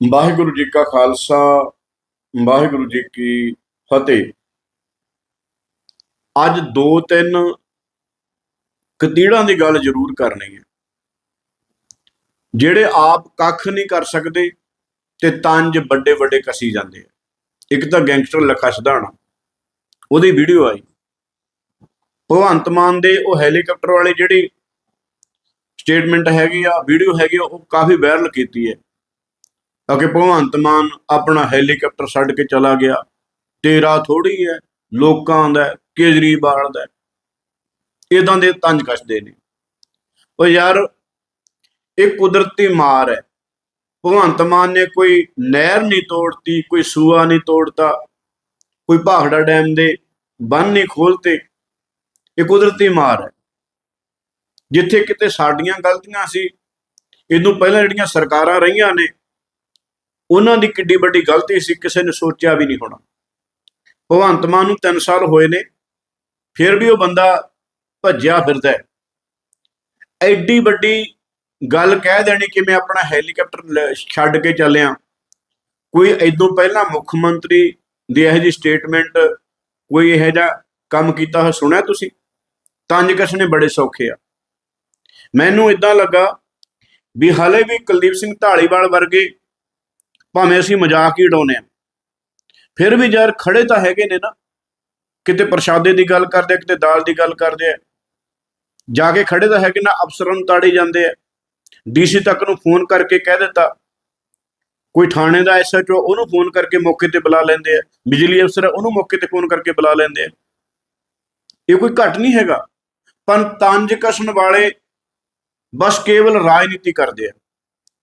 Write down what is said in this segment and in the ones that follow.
ਵਾਹਿਗੁਰੂ ਜੀ ਕਾ ਖਾਲਸਾ ਵਾਹਿਗੁਰੂ ਜੀ ਕੀ ਫਤਿਹ। ਅੱਜ ਦੋ ਤਿੰਨ ਕਤੀੜਾਂ ਦੀ ਗੱਲ ਜ਼ਰੂਰ ਕਰਨੀ ਹੈ। ਜਿਹੜੇ ਆਪ ਕੱਖ ਨਹੀਂ ਕਰ ਸਕਦੇ ਤੇ ਤੰਜ ਵੱਡੇ ਵੱਡੇ ਕਸੀ ਜਾਂਦੇ ਆ। ਇੱਕ ਤਾਂ ਗੈਂਗਸਟਰ ਲਖਾ ਸਧਾਣਾ ਉਹਦੀ ਵੀਡੀਓ ਆਈ। ਭਗਵੰਤ ਮਾਨ ਦੇ ਉਹ ਹੈਲੀਕਾਪਟਰ ਵਾਲੀ ਜਿਹੜੀ ਸਟੇਟਮੈਂਟ ਹੈਗੀ ਆ ਵੀਡੀਓ ਹੈਗੀ ਆ, ਉਹ ਕਾਫੀ ਵਾਇਰਲ ਕੀਤੀ ਹੈ। ਤਾਂ ਕਿ ਭਗਵੰਤ ਮਾਨ ਆਪਣਾ ਹੈਲੀਕਾਪਟਰ ਛੱਡ ਕੇ ਚਲਾ ਗਿਆ। ਤੇਰਾ ਥੋੜੀ ਹੈ, ਲੋਕਾਂ ਦਾ ਕੇਜਰੀਵਾਲ ਦਾ ਇਦਾਂ ਦੇ ਤੰਜ ਕੱਸਦੇ ਨੇ। ਉਹ ਯਾਰ, ਇਹ ਕੁਦਰਤੀ ਮਾਰ ਹੈ। ਭਗਵੰਤ ਮਾਨ ਨੇ ਕੋਈ ਨਹਿਰ ਨਹੀਂ ਤੋੜਤੀ, ਕੋਈ ਸੂਆ ਨਹੀਂ ਤੋੜਤਾ, ਕੋਈ ਭਾਖੜਾ ਡੈਮ ਦੇ ਬੰਨ ਨਹੀਂ ਖੋਲਤੇ ਇਹ ਕੁਦਰਤੀ ਮਾਰ ਹੈ। ਜਿੱਥੇ ਕਿਤੇ ਸਾਡੀਆਂ ਗਲਤੀਆਂ ਸੀ, ਇਹਨੂੰ ਪਹਿਲਾਂ ਜਿਹੜੀਆਂ ਸਰਕਾਰਾਂ ਰਹੀਆਂ ਨੇ ਉਹਨਾਂ ਦੀ ਕਿੱਡੀ ਵੱਡੀ ਗਲਤੀ ਸੀ, ਕਿਸੇ ਨੇ ਸੋਚਿਆ ਵੀ ਨਹੀਂ ਹੋਣਾ। ਭਗਵੰਤ ਮਾਨ ਨੂੰ 3 ਸਾਲ ਹੋਏ ਨੇ, ਫਿਰ ਵੀ ਉਹ ਬੰਦਾ ਭੱਜਿਆ ਫਿਰਦਾ ਹੈ। ਐਡੀ ਵੱਡੀ ਗੱਲ ਕਹਿ ਦੇਣੀ ਕਿ ਮੈਂ ਆਪਣਾ ਹੈਲੀਕਾਪਟਰ ਲੈ- ਛੱਡ ਕੇ ਚੱਲਿਆ। ਕੋਈ ਇਦੋਂ ਪਹਿਲਾਂ ਮੁੱਖ ਮੰਤਰੀ ਦੀ ਇਹੋ ਜਿਹੀ ਸਟੇਟਮੈਂਟ ਕੋਈ ਇਹੋ ਜਿਹਾ ਕੰਮ ਕੀਤਾ ਹੋਇਆ, ਸੁਣਿਆ ਤੁਸੀਂ? ਤੰਜ ਕਸ਼ਨੇ ਬੜੇ ਸੌਖੇ ਆ। ਮੈਨੂੰ ਇਦਾਂ ਲੱਗਾ ਵੀ ਹਲੇ ਵੀ ਕੁਲਦੀਪ ਸਿੰਘ ਢਾਲੀਵਾਲ ਵਰਗੇ ਭਾਵੇਂ ਅਸੀਂ ਮਜ਼ਾਕ ਹੀ ਉਡਾਉਂਦੇ ਆ ਫਿਰ ਵੀ ਯਾਰ ਖੜੇ ਤਾਂ ਹੈਗੇ ਨੇ ਨਾ। ਕਿਤੇ ਪ੍ਰਸ਼ਾਦੇ ਦੀ ਗੱਲ ਕਰਦੇ ਆ ਕਿਤੇ ਦਾਲ ਦੀ ਗੱਲ ਕਰਦੇ ਆ। ਜਾ ਕੇ ਖੜੇ ਤਾਂ ਹੈਗੇ ਨਾ ਅਫਸਰਾਂ ਨੂੰ ਤਾੜੇ ਜਾਂਦੇ ਆ। ਡੀਸੀ ਤੱਕ ਨੂੰ ਫੋਨ ਕਰਕੇ ਕਹਿ ਦਿੱਤਾ। ਕੋਈ ਥਾਣੇ ਦਾ ਐਸਐਚਓ ਉਹਨੂੰ ਫੋਨ ਕਰਕੇ ਮੌਕੇ ਤੇ ਬੁਲਾ ਲੈਂਦੇ ਆ। ਬਿਜਲੀ ਅਫਸਰ ਆ, ਉਹਨੂੰ ਮੌਕੇ ਤੇ ਫੋਨ ਕਰਕੇ ਬੁਲਾ ਲੈਂਦੇ ਆ। ਇਹ ਕੋਈ ਘਟ ਨਹੀਂ ਹੈਗਾ। ਪਰ ਤੰਜ ਕਸਣ ਵਾਲੇ ਬਸ ਕੇਵਲ ਰਾਜਨੀਤੀ ਕਰਦੇ ਆ।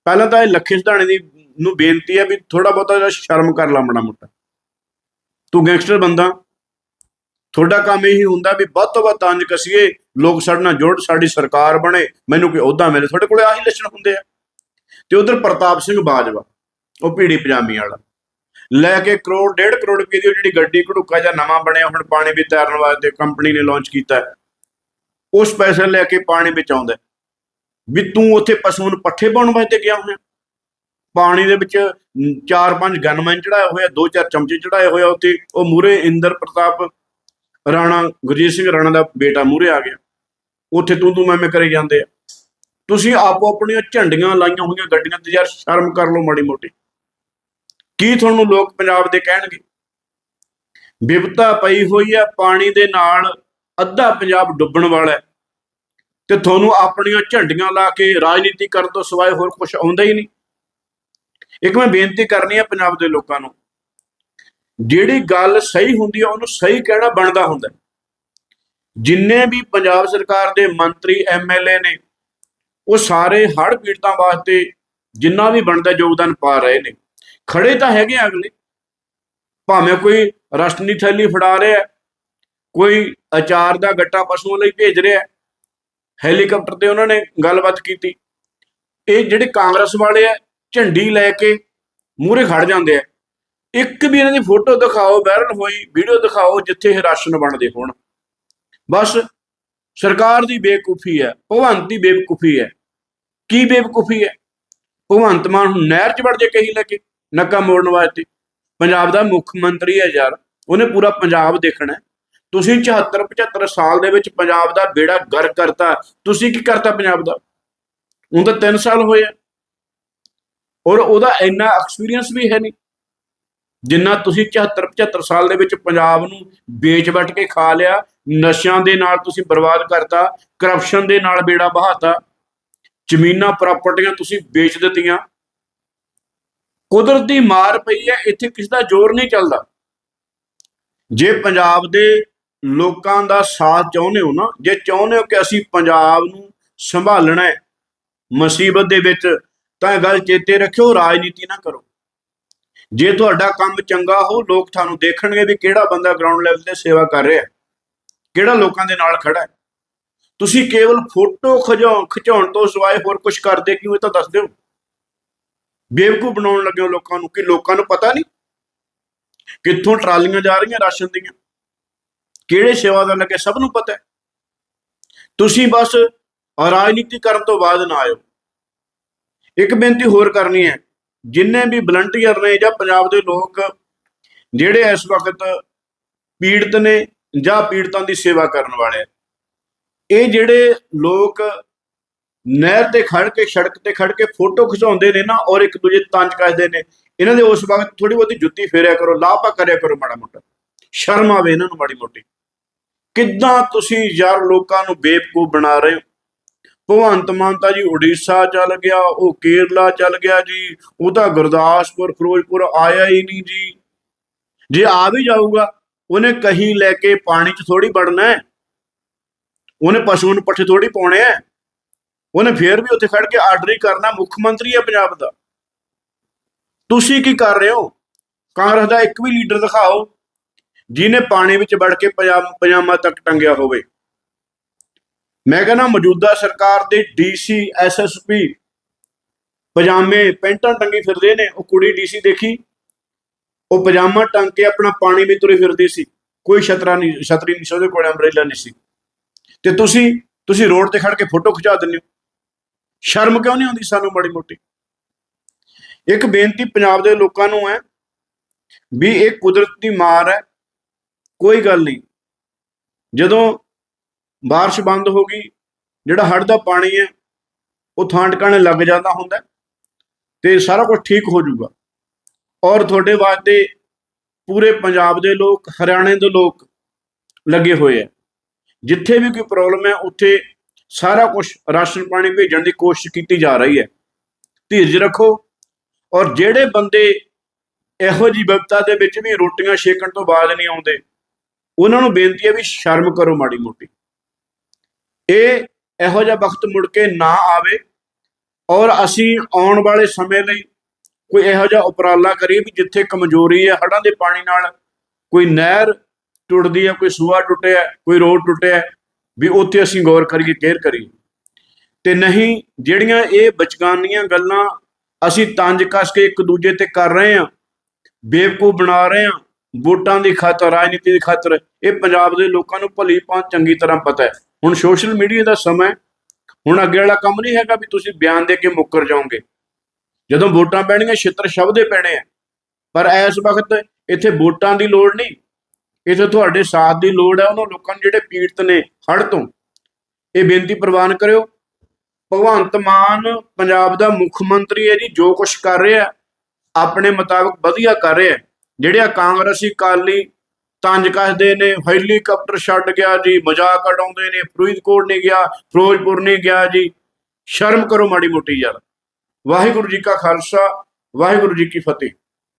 ਪਹਿਲਾਂ ਤਾਂ ਇਹ ਲੱਖੇ ਸਿਧਾਣੇ ਦੀ ਨੂੰ ਬੇਨਤੀ ਹੈ ਵੀ ਥੋੜਾ ਬਹੁਤਾ ਜਿਹਾ ਸ਼ਰਮ ਕਰ ਲਾ ਮੜਾ ਮੋਟਾ। ਤੂੰ ਗੈਂਗਸਟਰ ਬੰਦਾ। ਤੁਹਾਡਾ ਕੰਮ ਇਹੀ ਹੁੰਦਾ ਵੀ ਵੱਧ ਤੋਂ ਵੱਧ ਤੰਜ ਕਸੀਏ, ਲੋਕ ਸਾਡੇ ਨਾਲ ਜੁੜ ਸਾਡੀ ਸਰਕਾਰ ਬਣੇ, ਮੈਨੂੰ ਕੋਈ ਅਹੁਦਾ ਮਿਲੇ। ਤੁਹਾਡੇ ਕੋਲੇ ਆਹੀ ਲੱਛਣ ਹੁੰਦੇ ਆ। ਤੇ ਉਧਰ ਪ੍ਰਤਾਪ ਸਿੰਘ ਬਾਜਵਾ, ਉਹ ਪੀੜੀ ਪਜਾਮੀ ਵਾਲਾ। ਲੈ ਕੇ ਕਰੋੜ, ਡੇਢ ਕਰੋੜ ਰੁਪਏ ਦੀ ਉਹ ਜਿਹੜੀ ਗੱਡੀ ਘੜੂਕਾ ਜਾਂ ਨਵਾਂ ਬਣਿਆ, ਹੁਣ ਪਾਣੀ ਵਿੱਚ ਤੈਰਨ ਵਾਸਤੇ ਕੰਪਨੀ ਨੇ ਲਾਂਚ ਕੀਤਾ ਉਸ ਪੈਸੇ ਲੈ ਕੇ ਪਾਣੀ ਵਿੱਚ ਆਉਂਦਾ ਵੀ ਤੂੰ ਉੱਥੇ ਪਸ਼ੂ ਨੂੰ ਪੱਠੇ ਪਾਉਣ ਵਾਸਤੇ ਗਿਆ ਹੋਇਆ। ਪਾਣੀ ਦੇ ਵਿੱਚ ਚਾਰ ਪੰਜ ਗਨਮੈਨ ਚੜਾਏ ਹੋਏ ਆ, ਦੋ ਚਾਰ ਚਮਚੇ ਚੜਾਏ ਹੋਏ ਆ, ਉੱਥੇ ਉਹ ਮੂਰੇ ਇੰਦਰ ਪ੍ਰਤਾਪ ਰਾਣਾ, ਗੁਰਜੀਤ ਸਿੰਘ ਰਾਣਾ ਦਾ ਬੇਟਾ ਮੂਰੇ ਆ ਗਿਆ। ਉੱਥੇ ਤੂੰ ਤੂੰ ਮੈਂ ਮੈਂ ਕਰੇ ਜਾਂਦੇ ਆ। ਤੁਸੀਂ ਆਪੋ ਆਪਣੀਆਂ ਝੰਡੀਆਂ ਲਾਈਆਂ ਹੋਈਆਂ ਗੱਡੀਆਂ ਤੇ ਯਾਰ ਸ਼ਰਮ ਕਰ ਲਓ ਮਾੜੀ ਮੋਟੀ। ਕੀ ਤੁਹਾਨੂੰ ਲੋਕ ਪੰਜਾਬ ਦੇ ਕਹਿਣਗੇ? ਵਿਪਤਾ ਪਈ ਹੋਈ ਹੈ ਪਾਣੀ ਦੇ ਨਾਲ ਅੱਧਾ ਪੰਜਾਬ ਡੁੱਬਣ ਵਾਲਾ ਤੇ ਤੁਹਾਨੂੰ ਆਪਣੀਆਂ ਝੰਡੀਆਂ ਲਾ ਕੇ ਰਾਜਨੀਤੀ ਕਰਨ ਤੋਂ ਸਿਵਾਏ ਹੋਰ ਕੁਝ ਆਉਂਦਾ ਹੀ ਨਹੀਂ। ਇੱਕ ਮੈਂ ਬੇਨਤੀ ਕਰਨੀ ਹੈ ਪੰਜਾਬ ਦੇ ਲੋਕਾਂ ਨੂੰ, ਜਿਹੜੀ ਗੱਲ ਸਹੀ ਹੁੰਦੀ ਹੈ ਉਹਨੂੰ ਸਹੀ ਕਹਿਣਾ ਬਣਦਾ ਹੁੰਦਾ? ਜਿੰਨੇ ਵੀ ਪੰਜਾਬ ਸਰਕਾਰ ਦੇ ਮੰਤਰੀ ਐਮਐਲਏ ਨੇ, ਉਹ ਸਾਰੇ ਹੜ੍ਹ ਪੀੜਤਾਂ ਵਾਸਤੇ ਜਿੰਨਾ ਵੀ ਬਣਦਾ ਯੋਗਦਾਨ ਪਾ ਰਹੇ ਨੇ। ਖੜੇ ਤਾਂ ਹੈਗੇ ਆ ਅਗਲੇ। ਭਾਵੇਂ ਕੋਈ ਰਸਟਨੀ ਥੈਲੀ ਫੜਾ ਰਿਹਾ ਕੋਈ ਅਚਾਰ ਦਾ ਗੱਟਾ ਪਸ਼ੂਆਂ ਲਈ ਭੇਜ ਰਿਹਾ ਹੈਲੀਕਾਪਟਰ ਤੇ ਉਹਨਾਂ ਨੇ ਗੱਲਬਾਤ ਕੀਤੀ। ਇਹ ਜਿਹੜੇ ਕਾਂਗਰਸ ਵਾਲੇ ਆ ਝੰਡੀ ਲੈ ਕੇ ਮੂਹਰੇ ਖੜ ਜਾਂਦੇ ਆ। ਇੱਕ ਵੀ ਇਹਨਾਂ ਦੀ ਫੋਟੋ ਦਿਖਾਓ ਵਾਇਰਲ ਹੋਈ ਵੀਡੀਓ ਦਿਖਾਓ, ਜਿੱਥੇ ਇਹ ਰਾਸ਼ਨ ਵੰਡਦੇ ਹੋਣ। ਬਸ ਸਰਕਾਰ ਦੀ ਬੇਵਕੂਫੀ ਹੈ, ਭਗਵੰਤ ਦੀ ਬੇਵਕੂਫੀ ਹੈ। ਕੀ ਬੇਵਕੂਫੀ ਹੈ? ਭਗਵੰਤ ਮਾਨ ਹੁਣ ਨਹਿਰ 'ਚ ਵੜ ਜੇ ਕਹੀ ਲੈ ਕੇ ਨੱਕਾ ਮੋੜਨ ਵਾਸਤੇ। ਪੰਜਾਬ ਦਾ ਮੁੱਖ ਮੰਤਰੀ ਹੈ ਯਾਰ, ਉਹਨੇ ਪੂਰਾ ਪੰਜਾਬ ਦੇਖਣਾ ਤੁਸੀਂ 74 75 ਸਾਲ ਦੇ ਵਿੱਚ ਪੰਜਾਬ ਦਾ ਬੇੜਾ ਗਰ ਕਰਤਾ। ਤੁਸੀਂ ਕੀ ਕਰਤਾ ਪੰਜਾਬ ਦਾ? ਹੁਣ ਤਾਂ 3 ਸਾਲ ਹੋਏ ਆ। ਔਰ ਉਹਦਾ ਇੰਨਾ ਐਕਸਪੀਰੀਅੰਸ ਵੀ ਹੈ ਨਹੀਂ। ਜਿੰਨਾ ਤੁਸੀਂ 74 75 ਸਾਲ ਦੇ ਵਿੱਚ ਪੰਜਾਬ ਨੂੰ ਵੇਚ ਵਟ ਕੇ ਖਾ ਲਿਆ, ਨਸ਼ਿਆਂ ਦੇ ਨਾਲ ਤੁਸੀਂ ਬਰਬਾਦ ਕਰਤਾ ਕਰਪਸ਼ਨ ਦੇ ਨਾਲ ਬੇੜਾ ਬਹਾਤਾ, ਜ਼ਮੀਨਾਂ ਪ੍ਰਾਪਰਟੀਆਂ ਤੁਸੀਂ ਵੇਚ ਦਿੱਤੀਆਂ। ਕੁਦਰਤੀ ਮਾਰ ਪਈ ਹੈ, ਇੱਥੇ ਕਿਸੇ ਦਾ ਜ਼ੋਰ ਨਹੀਂ ਚੱਲਦਾ। ਜੇ ਪੰਜਾਬ ਦੇ ਲੋਕਾਂ ਦਾ ਸਾਥ ਚਾਹੁੰਦੇ ਹੋ ਨਾ, ਜੇ ਚਾਹੁੰਦੇ ਹੋ ਕਿ ਅਸੀਂ ਪੰਜਾਬ ਨੂੰ ਸੰਭਾਲਣਾ ਹੈ, ਮੁਸੀਬਤ ਦੇ ਵਿੱਚ ਤਾਂ ਇਹ ਗੱਲ ਚੇਤੇ ਰੱਖਿਓ, ਰਾਜਨੀਤੀ ਨਾ ਕਰੋ। ਜੇ ਤੁਹਾਡਾ ਕੰਮ ਚੰਗਾ ਹੋ, ਲੋਕ ਤੁਹਾਨੂੰ ਦੇਖਣਗੇ ਵੀ ਕਿਹੜਾ ਬੰਦਾ ਗਰਾਊਂਡ ਲੈਵਲ ਤੇ ਸੇਵਾ ਕਰ ਰਿਹਾ। ਕਿਹੜਾ ਲੋਕਾਂ ਦੇ ਨਾਲ ਖੜਾ ਹੈ। ਤੁਸੀਂ ਕੇਵਲ ਫੋਟੋ ਖਿਚਾਉਣ ਖਿਚਾਉਣ ਤੋਂ ਸਿਵਾਏ ਹੋਰ ਕੁਝ ਕਰਦੇ ਕਿਉਂ ਇਹ ਤਾਂ ਦੱਸ ਦਿਓ। ਬੇਵਕੂ ਬਣਾਉਣ ਲੱਗੇ ਹੋ ਲੋਕਾਂ ਨੂੰ, ਕਿ ਲੋਕਾਂ ਨੂੰ ਪਤਾ ਨਹੀਂ ਕਿੱਥੋਂ ਟਰਾਲੀਆਂ ਜਾ ਰਹੀਆਂ, ਰਾਸ਼ਨ ਦੀਆਂ। ਕਿਹੜੇ ਸੇਵਾ ਦਾ ਲੱਗੇ, ਸਭ ਨੂੰ ਪਤਾ ਹੈ। ਤੁਸੀਂ ਬਸ ਰਾਜਨੀਤੀ ਕਰਨ ਤੋਂ ਬਾਅਦ ਨਾ ਆਇਓ। ਇੱਕ ਬੇਨਤੀ ਹੋਰ ਕਰਨੀ ਹੈ, ਜਿੰਨੇ ਵੀ ਵਲੰਟੀਅਰ ਨੇ ਜਾਂ ਪੰਜਾਬ ਦੇ ਲੋਕ ਜਿਹੜੇ ਇਸ ਵਕਤ ਪੀੜਤ ਨੇ ਜਾਂ ਪੀੜਤਾਂ ਦੀ ਸੇਵਾ ਕਰਨ ਵਾਲੇ ਇਹ ਜਿਹੜੇ ਲੋਕ ਨਹਿਰ ਤੇ ਖੜ ਕੇ, ਸੜਕ ਤੇ ਖੜ ਕੇ ਫੋਟੋ ਖਿਚਾਉਂਦੇ ਨੇ ਨਾ ਔਰ ਇੱਕ ਦੂਜੇ ਤੰਜ ਕੱਸਦੇ ਨੇ, ਇਹਨਾਂ ਦੇ ਉਸ ਵਕਤ ਥੋੜੀ ਬਹੁਤੀ ਜੁੱਤੀ ਫੇਰਿਆ ਕਰੋ ਲਾਪਾ ਕਰਿਆ ਕਰੋ ਮਾੜਾ ਮੋਟਾ, ਸ਼ਰਮ ਆਵੇ ਇਹਨਾਂ ਨੂੰ ਮਾੜੀ ਮੋਟੀ। ਕਿੱਦਾਂ ਤੁਸੀਂ ਯਾਰ ਲੋਕਾਂ ਨੂੰ ਬੇਵਕੂਫ ਬਣਾ ਰਹੇ ਹੋ? ਭਗਵੰਤ ਮਾਨ ਤਾਂ ਜੀ ਉੜੀਸਾ ਚੱਲ ਗਿਆ, ਉਹ ਕੇਰਲਾ ਚੱਲ ਗਿਆ ਜੀ, ਉਹ ਤਾਂ ਗੁਰਦਾਸਪੁਰ, ਫਿਰੋਜ਼ਪੁਰ ਆਇਆ ਹੀ ਨਹੀਂ ਜੀ। ਜੇ ਆ ਵੀ ਜਾਊਗਾ, ਉਹਨੇ ਕਹੀਂ ਲੈ ਕੇ ਪਾਣੀ 'ਚ ਥੋੜੀ ਵੜਨਾ ਹੈ। ਉਹਨੇ ਪਸ਼ੂ ਨੂੰ ਪੱਠੇ ਥੋੜੀ ਪਾਉਣੇ ਹੈ। ਉਹਨੇ ਫੇਰ ਵੀ ਉੱਥੇ ਖੜ ਕੇ ਆਰਡਰ ਹੀ ਕਰਨਾ, ਮੁੱਖ ਮੰਤਰੀ ਹੈ ਪੰਜਾਬ ਦਾ। ਤੁਸੀਂ ਕੀ ਕਰ ਰਹੇ ਹੋ? ਕਾਂਗਰਸ ਦਾ ਇੱਕ ਵੀ ਲੀਡਰ ਦਿਖਾਓ, ਜਿਹਨੇ ਪਾਣੀ ਵਿੱਚ ਵੜ ਕੇ ਪਜਾਮ- ਪਜਾਮਾ ਤੱਕ ਟੰਗਿਆ ਹੋਵੇ। ਮੈਂ ਕਹਿੰਦਾ ਮੌਜੂਦਾ ਸਰਕਾਰ ਦੇ ਡੀਸੀ ਐਸਐਸਪੀ ਪਜਾਮੇ ਪੈਂਟਾਂ ਟੰਗੀ ਫਿਰਦੇ ਨੇ, ਉਹ ਕੁੜੀ ਡੀਸੀ ਦੇਖੀ, ਉਹ ਪਜਾਮਾ ਟੰਗ ਕੇ ਆਪਣਾ ਪਾਣੀ ਵਿੱਚ ਤੁਰੀ ਫਿਰਦੀ ਸੀ, ਕੋਈ ਛਤਰਾ ਨਹੀਂ, ਛਤਰੀ ਨਹੀਂ ਸੀ, ਉਹਦੇ ਕੋਲ ਅੰਬ੍ਰੇਲਾ ਨਹੀਂ ਸੀ। ਤੇ ਤੁਸੀਂ ਤੁਸੀਂ ਰੋਡ ਤੇ ਖੜ ਕੇ ਫੋਟੋ ਖਿਚਾ ਦਿੰਦੇ ਹੋ। ਸ਼ਰਮ ਕਿਉਂ ਨਹੀਂ ਆਉਂਦੀ ਸਾਨੂੰ ਮਾੜੀ ਮੋਟੀ? ਇੱਕ ਬੇਨਤੀ ਪੰਜਾਬ ਦੇ ਲੋਕਾਂ ਨੂੰ ਹੈ ਵੀ ਇਹ ਕੁਦਰਤ ਦੀ ਮਾਰ ਹੈ, ਕੋਈ ਗੱਲ ਨਹੀਂ। ਜਦੋਂ ਬਾਰਿਸ਼ ਬੰਦ ਹੋ ਗਈ, ਜਿਹੜਾ ਹੜ੍ਹ ਦਾ ਪਾਣੀ ਹੈ, ਉਹ ਥਾਂ ਟਿਕਾਣੇ ਲੱਗ ਜਾਂਦਾ ਹੁੰਦਾ ਹੈ ਤੇ ਸਾਰਾ ਕੁਝ ਠੀਕ ਹੋ ਜਾਊਗਾ। ਔਰ ਤੁਹਾਡੇ ਵਾਸਤੇ ਪੂਰੇ ਪੰਜਾਬ ਦੇ ਲੋਕ, ਹਰਿਆਣੇ ਦੇ ਲੋਕ ਲੱਗੇ ਹੋਏ ਆ ਜਿੱਥੇ ਵੀ ਕੋਈ ਪ੍ਰੋਬਲਮ ਹੈ, ਉੱਥੇ ਸਾਰਾ ਕੁਝ ਰਾਸ਼ਨ ਪਾਣੀ ਭੇਜਣ ਦੀ ਕੋਸ਼ਿਸ਼ ਕੀਤੀ ਜਾ ਰਹੀ ਹੈ। ਧੀਰਜ ਰੱਖੋ ਔਰ ਜਿਹੜੇ ਬੰਦੇ ਇਹੋ ਜੀ ਵਿਪਤਾ ਦੇ ਵਿੱਚ ਵੀ ਰੋਟੀਆਂ ਛੇਕਣ ਤੋਂ ਬਾਅਦ ਨਹੀਂ ਆਉਂਦੇ, ਉਹਨਾਂ ਨੂੰ ਬੇਨਤੀ ਹੈ ਵੀ ਸ਼ਰਮ ਕਰੋ ਮਾੜੀ ਮੋਟੀ। ਇਹ ਇਹੋ ਜਿਹਾ ਵਕਤ ਮੁੜ ਕੇ ਨਾ ਆਵੇ ਔਰ ਅਸੀਂ ਆਉਣ ਵਾਲੇ ਸਮੇਂ ਲਈ ਕੋਈ ਇਹੋ ਜਿਹਾ ਉਪਰਾਲਾ ਕਰੀਏ ਵੀ ਜਿੱਥੇ ਕਮਜ਼ੋਰੀ ਹੈ, ਹੜ੍ਹਾਂ ਦੇ ਪਾਣੀ ਨਾਲ ਕੋਈ ਨਹਿਰ ਟੁੱਟਦੀ ਹੈ, ਕੋਈ ਸੂਆ ਟੁੱਟਿਆ, ਕੋਈ ਰੋਡ ਟੁੱਟਿਆ, ਵੀ ਉੱਥੇ ਅਸੀਂ ਗੌਰ ਕਰੀਏ, ਕੇਅਰ ਕਰੀਏ। ਤੇ ਨਹੀਂ, ਜਿਹੜੀਆਂ ਇਹ ਬਚਗਾਨੀਆਂ ਗੱਲਾਂ ਅਸੀਂ ਤੰਜ ਕੱਸ ਕੇ ਇੱਕ ਦੂਜੇ ਤੇ ਕਰ ਰਹੇ ਹਾਂ ਬੇਵਕੂ ਬਣਾ ਰਹੇ ਹਾਂ, ਵੋਟਾਂ ਦੀ ਖਾਤਰ, ਰਾਜਨੀਤੀ ਦੀ ਖਾਤਰ, ਇਹ ਪੰਜਾਬ ਦੇ ਲੋਕਾਂ ਨੂੰ ਭਲੀ ਭਾਂਤ ਚੰਗੀ ਤਰ੍ਹਾਂ ਪਤਾ ਹੈ। ਹੁਣ ਸੋਸ਼ਲ ਮੀਡੀਆ ਦਾ ਸਮਾਂ ਹੁਣ ਅੱਗੇ ਵਾਲਾ ਕੰਮ ਨਹੀਂ ਹੈਗਾ ਵੀ ਤੁਸੀਂ ਬਿਆਨ ਦੇ ਕੇ ਮੁੱਕਰ ਜਾਓਗੇ। ਜਦੋਂ ਵੋਟਾਂ ਪੈਣਗੀਆਂ, ਛਿੱਤਰ ਸ਼ਬਦੇ ਪੈਣੇ ਆ। ਪਰ ਇਸ ਵਕਤ ਇੱਥੇ ਵੋਟਾਂ ਦੀ ਲੋੜ ਨਹੀਂ। ਇੱਥੇ ਤੁਹਾਡੇ ਸਾਥ ਦੀ ਲੋੜ ਹੈ। ਉਹਨਾਂ ਲੋਕਾਂ ਨੂੰ ਜਿਹੜੇ ਪੀੜਤ ਨੇ ਹੜ੍ਹ ਤੋਂ, ਇਹ ਬੇਨਤੀ ਪ੍ਰਵਾਨ ਕਰਿਓ। ਭਗਵੰਤ ਮਾਨ ਪੰਜਾਬ ਦਾ ਮੁੱਖ ਮੰਤਰੀ ਹੈ ਜੀ, ਜੋ ਕੁਝ ਕਰ ਰਿਹਾ, ਆਪਣੇ ਮੁਤਾਬਕ ਵਧੀਆ ਕਰ ਰਿਹਾ। ਜਿਹੜੇ ਆ ਕਾਂਗਰਸੀ ਕਾਲੀ ਤੰਜ ਕੱਸਦੇ ਨੇ, ਹੈਲੀਕਾਪਟਰ ਛੱਡ ਗਿਆ ਜੀ, ਮਜ਼ਾਕ ਉਡਾਉਂਦੇ ਨੇ, ਫਰੀਦਕੋਟ ਨਹੀਂ ਗਿਆ, ਫਿਰੋਜ਼ਪੁਰ ਨਹੀਂ ਗਿਆ ਜੀ। ਸ਼ਰਮ ਕਰੋ ਮਾੜੀ ਮੋਟੀ ਯਾਰ। ਵਾਹਿਗੁਰੂ ਜੀ ਕਾ ਖਾਲਸਾ, ਵਾਹਿਗੁਰੂ ਜੀ ਕੀ ਫਤਿਹ।